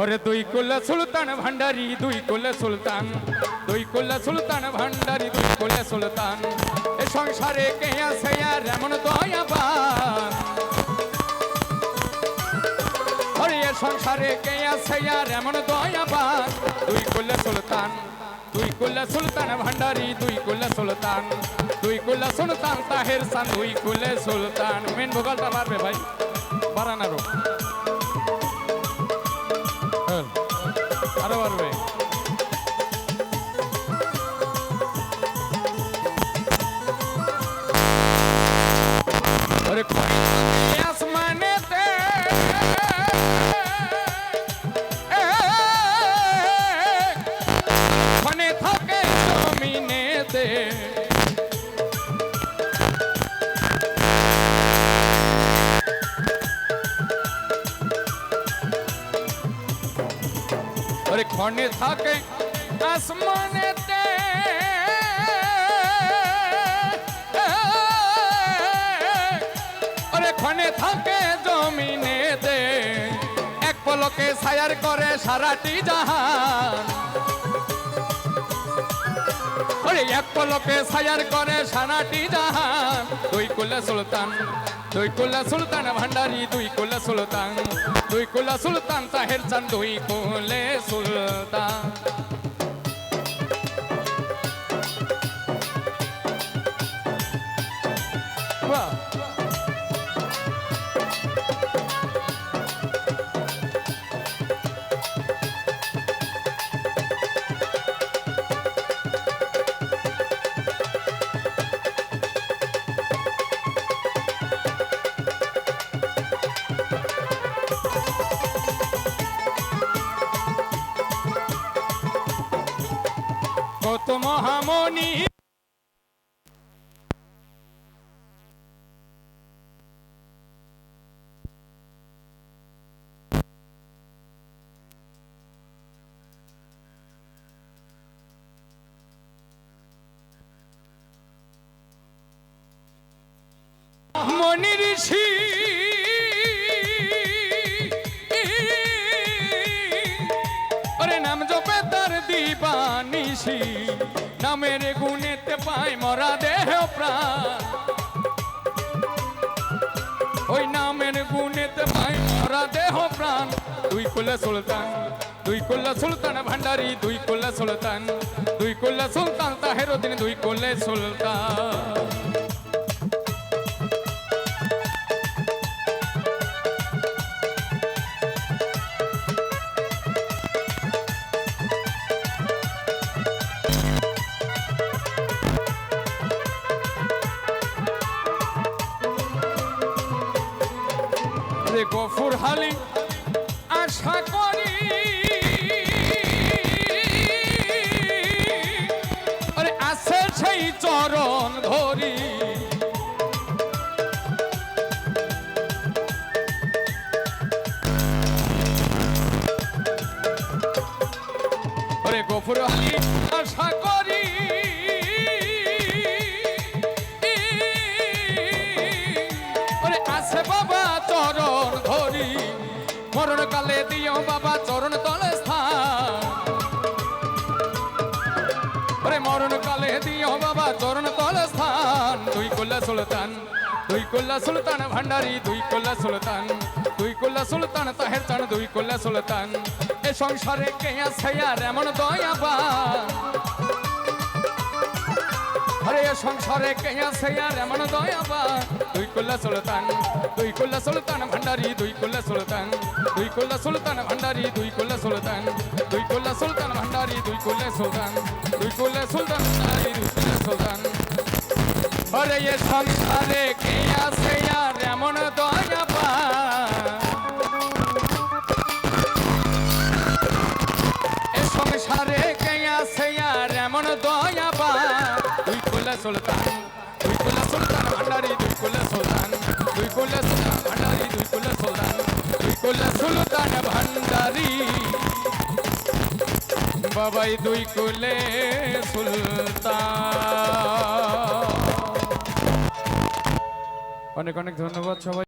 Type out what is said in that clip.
ওরে দুই কুলে সুলতান ভান্ডারি দুই কুলে সুলতান দুই কুলে সুলতান ভান্ডারি দুই কুলে সুলতান এ সংসারে কে আছে আর এমন দয়াবান ওরে এ সংসারে কে আছে আর এমন দয়াবান দুই কুলে সুলতান দুই কুলে সুলতান ভান্ডারি দুই কুলে সুলতান দুই কুলে সুলতান তাহের সান দুই কুলে সুলতান মেন ভোগালটা পারবে ভাই বারানারো খনে থাকে আসমানেতে আরে খনে থাকে জমিনেতে, এক পলকে সায়ার করে সারাটি জাহান। ওরে এক পলকে সায়ার করে সারাটি জাহান। দুই কুলে সুলতান দুই কোলা সুলতান ভান্ডারি, দুই কোলা সুলতান। দুই কোলা সুলতান তাহের চান, দুই কোলে সুলতান। কত মহামণি। মনি ঋষি। দিবানিসি নামের গুণেতে পায় মরা দেহ প্রাণ। ওই নামের গুণেতে পায় মরা দেহ প্রাণ। দুই কুলে সুলতান, দুই কুল্লা সুলতান ভান্ডারি দুই কুল্লা সুলতান, দুই কুল্লা সুলতান তাহেরুদ্দিন দুই কুল্লে সুলতান। গফুর হালি। আশা করি মরণ কালে দিও বাবা, চরণ তলে স্থান। মরণ কালে দিও বাবা, চরণ তলে স্থান। দুই কোল্লা সুলতান, দুই কোল্লা সুলতান ভান্ডারি দুই কোল্লা সুলতান, দুই কোল্লা সুলতান তাহের চান, দুই কোল্লা সুলতান। এ সংসারে কে আছে আর এমন দয়াবান? এ সংসারে কে আছে আর এমন দয়াবা দুই কুল্লা সুলতান, দুই কুল্লা সুলতান ভান্ডারি দুই কুল্লা সুলতান, দুই কুল্লা সুলতান ভান্ডারি দুই কুল্লা সুলতান, দুই কুল্লা সুলতান ভান্ডারি দুই কুল্লা সুলতান, দুই কুল্লা সুলতান ভান্ডারি দুই কুল্লা সুলতান। এ সংসারে কে আছে আর এমন দয়াবা সুলতান, দুই কুলে সুলতান ভান্ডারি, দুই কুলে সুলতান, দুই কুলে সুলতান ভান্ডারি, দুই কুলে সুলতান, দুই কুলে সুলতান ভান্ডারি। বাবাই দুই কুলে সুলতান। অনেক অনেক ধন্যবাদ সবাই